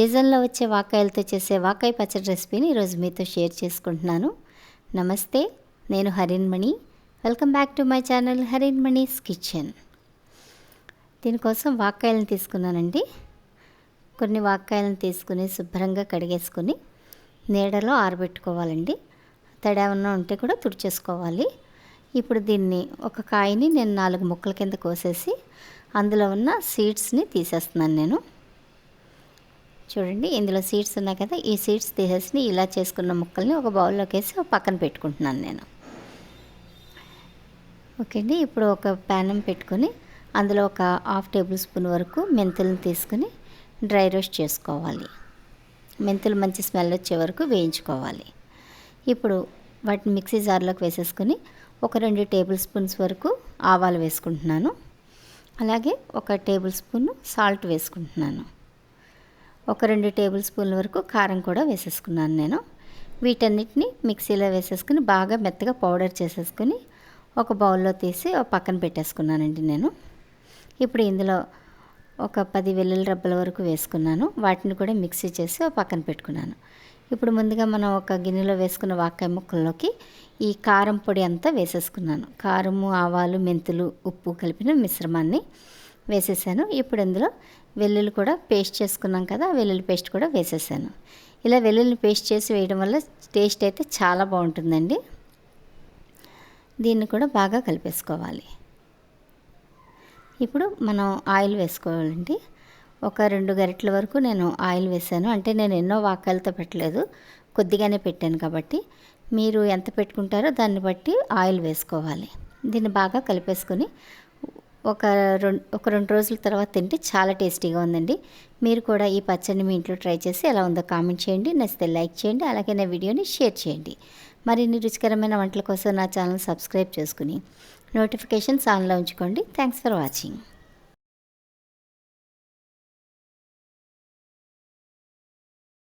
సీజన్లో వచ్చే వాకాయలతో చేసే వాకాయ పచ్చడి రెసిపీని ఈరోజు మీతో షేర్ చేసుకుంటున్నాను. నమస్తే నేను Harinmani welcome back to my channel Harinmani's kitchen. దీనికోసం వాకాయలను తీసుకున్నానండి. కొన్ని వాకాయలను తీసుకుని శుభ్రంగా కడిగేసుకొని నీడలో ఆరబెట్టుకోవాలండి. తడి ఏమన్నా ఉంటే కూడా తుడిచేసుకోవాలి. ఇప్పుడు దీన్ని ఒక కాయని నేను నాలుగు ముక్కల కింద కోసేసి అందులో ఉన్న సీడ్స్ని తీసేస్తున్నాను నేను. చూడండి ఇందులో సీడ్స్ ఉన్నాయి కదా ఈ సీడ్స్ తీసేసి ఇలా చేసుకున్న ముక్కల్ని ఒక బౌల్లోకి వేసి పక్కన పెట్టుకుంటున్నాను నేను. ఓకే అండి ఇప్పుడు ఒక ప్యానం పెట్టుకొని అందులో ఒక హాఫ్ టేబుల్ స్పూన్ వరకు మెంతులను తీసుకుని డ్రై రోస్ట్ చేసుకోవాలి. మెంతులు మంచి స్మెల్ వచ్చే వరకు వేయించుకోవాలి. ఇప్పుడు వాటిని మిక్సీ జార్లోకి వేసేసుకొని ఒక రెండు టేబుల్ స్పూన్స్ వరకు ఆవాలు వేసుకుంటున్నాను. అలాగే ఒక టేబుల్ స్పూన్ సాల్ట్ వేసుకుంటున్నాను. ఒక రెండు టేబుల్ స్పూన్ల వరకు కారం కూడా వేసేసుకున్నాను నేను. వీటన్నిటిని మిక్సీలో వేసేసుకుని బాగా మెత్తగా పౌడర్ చేసేసుకుని ఒక బౌల్లో తీసి ఒక పక్కన పెట్టేసుకున్నానండి నేను. ఇప్పుడు ఇందులో ఒక పది వెల్లుల్లి రబ్బల వరకు వేసుకున్నాను. వాటిని కూడా మిక్సీ చేసి ఒక పక్కన పెట్టుకున్నాను. ఇప్పుడు ముందుగా మనం ఒక గిన్నెలో వేసుకున్న వాకాయ ముక్కల్లోకి ఈ కారం పొడి అంతా వేసేసుకున్నాను. కారము ఆవాలు మెంతులు ఉప్పు కలిపిన మిశ్రమాన్ని వేసేసాను. ఇప్పుడు ఇందులో వెల్లుల్లి కూడా పేస్ట్ చేసుకున్నాం కదా వెల్లుల్లి పేస్ట్ కూడా వేసేసాను. ఇలా వెల్లుల్లి పేస్ట్ చేసి వేయడం వల్ల టేస్ట్ అయితే చాలా బాగుంటుందండి. దీన్ని కూడా బాగా కలిపేసుకోవాలి. ఇప్పుడు మనం ఆయిల్ వేసుకోవాలండి. ఒక రెండు గరిటల వరకు నేను ఆయిల్ వేసాను. అంటే నేను ఎన్నో వాకాయలతో పెట్టలేదు. కొద్దిగానే పెట్టాను కాబట్టి మీరు ఎంత పెట్టుకుంటారో దాన్ని బట్టి ఆయిల్ వేసుకోవాలి. దీన్ని బాగా కలిపేసుకొని ఒక రెండు ఒక రెండు రోజుల తర్వాత తింటే చాలా టేస్టీగా ఉందండి. మీరు కూడా ఈ పచ్చడిని మీ ఇంట్లో ట్రై చేసి ఎలా ఉందో కామెంట్ చేయండి. నచ్చితే లైక్ చేయండి. అలాగే నా వీడియోని షేర్ చేయండి. మరిన్ని రుచికరమైన వంటల కోసం నా ఛానల్ సబ్స్క్రైబ్ చేసుకుని నోటిఫికేషన్స్ ఆన్లో ఉంచుకోండి. Thanks for watching.